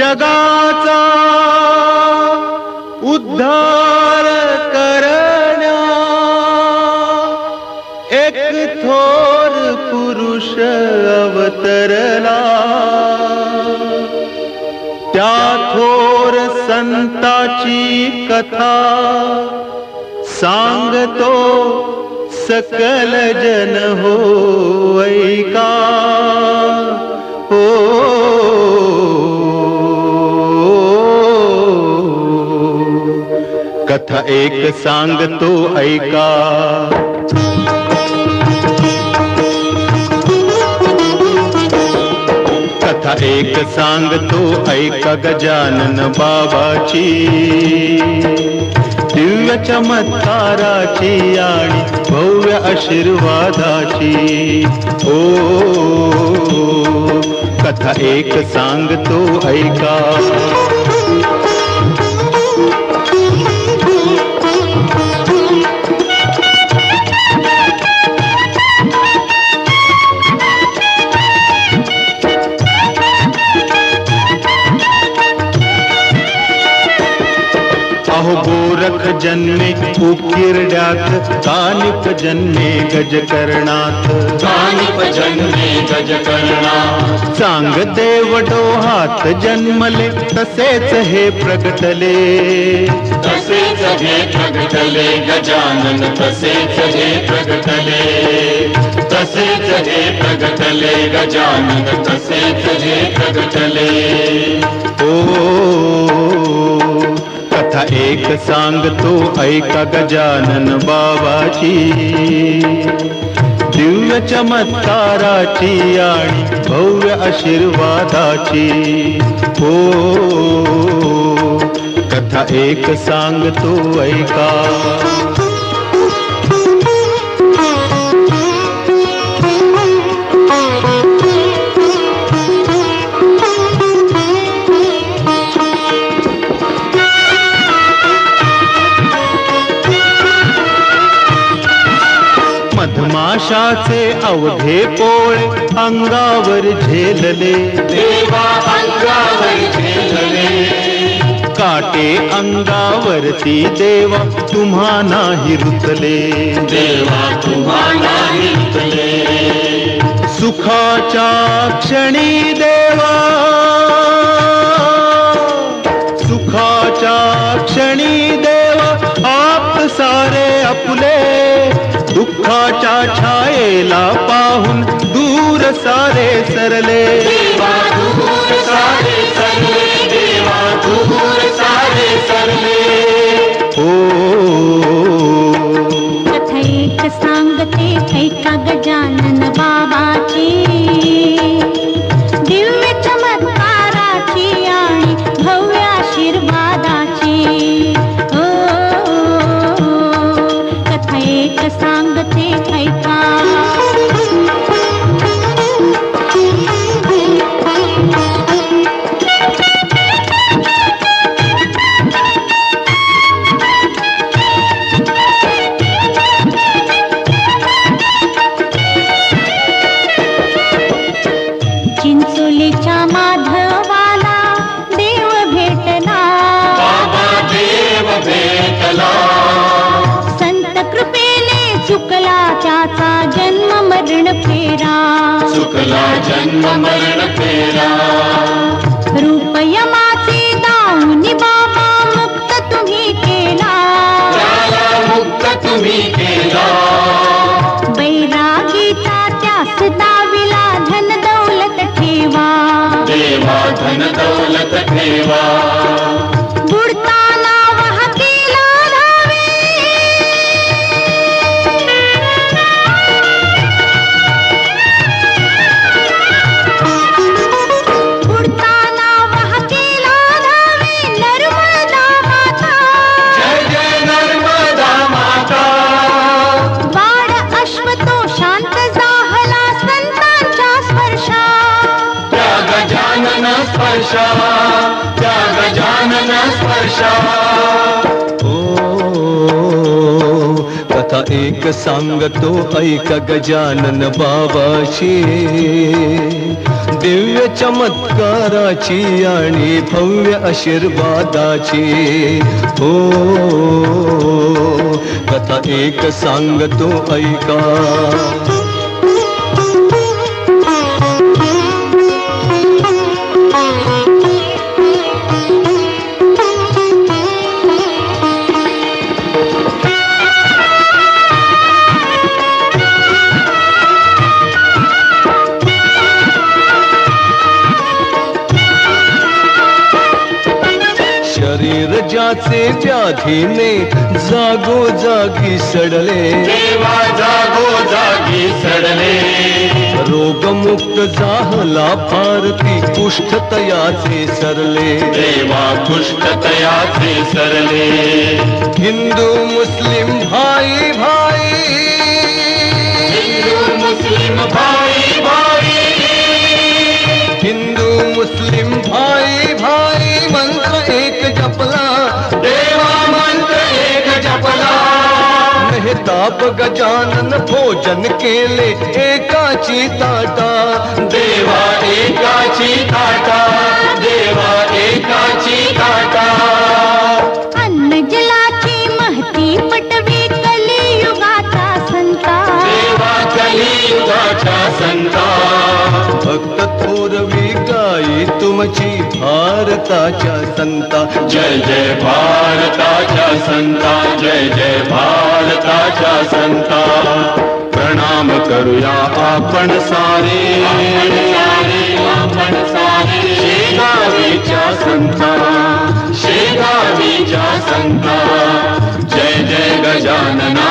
जगाचा उद्धार करण्या एक थोर पुरुष अवतरला. त्या थोर संताची कथा सांगतो सकल जन हो ऐका एक सांगतो ऐका. कथा एक सांगतो ऐका गजानन बाबाची. दिव्य चमत्काराची आणि भव्य आशीर्वादाची. ओ कथा एक सांगतो ऐका. गोरख जन्मे उकिरड्यात कानिप जन्मे गजकर्णात कानिप जन्मे गजकर्णा चांग देव डोहात जन्मले तसेच हे प्रगटले। तसेच हे प्रगटले गजानन तसेच हे प्रगटले। तसेच हे प्रगटले गजानन तसेच हे प्रगटले। ओ कथा एक सांगतो ऐका गजानन बाबाची दिव्य चमत्काराची आणि भव्य आशीर्वादाची. हो कथा एक सांगतो ऐका. मधमाशाचे अवघे पोळे अंगावर झेलले. देवा अंगावर झेलले. काटे अंगावरती देवा तुम्हा नाही रुतले. देवा तुम्हाला हितले सुखाच्या क्षणी देवा दुःखाच्या छायेला पाहून दूर सारे सरले। त्याचा जन्म मरण फेरा. चुकला जन्म मरण फेरा. रूप यमाचे दाऊनी बाबा मुक्त तुम्ही केला. मुक्त तुम्ही केला. बैरागीचा त्यास दाविला धन दौलत ठेवा. देवा धन दौलत ठेवा. स्पर्शा त्या गजानन स्पर्शा. कथा एक सांगतो ऐका गजानन बाबाची दिव्य चमत्काराची आणि भव्य आशीर्वादाची. हो कथा एक सांगतो ऐका. ज्याचे व्याधीने जागोजागी सडले. देवा जागो जागी सडले. रोगमुक्त जाहला भारती कुष्ठतयाचे सरले. देवा कुष्ठतयाचे सरले. हिंदू मुस्लिम भाई भाई मेहताब गजानन भोजन केले एकाची ताटा देवा एकाची ताटा देवा एकाची ताटा अन्न जलाची महती पटवी कलियुगाचा संता देवा कलियुगाच्या संता भक्त ओमची भारताच्या संता. जय जय भारताच्या संता जय जय भारताच्या संता. प्रणाम करूया आपण सारे आपण सारे. शेगावीच्या संता शेगावीच्या संता. जय जय गजानना.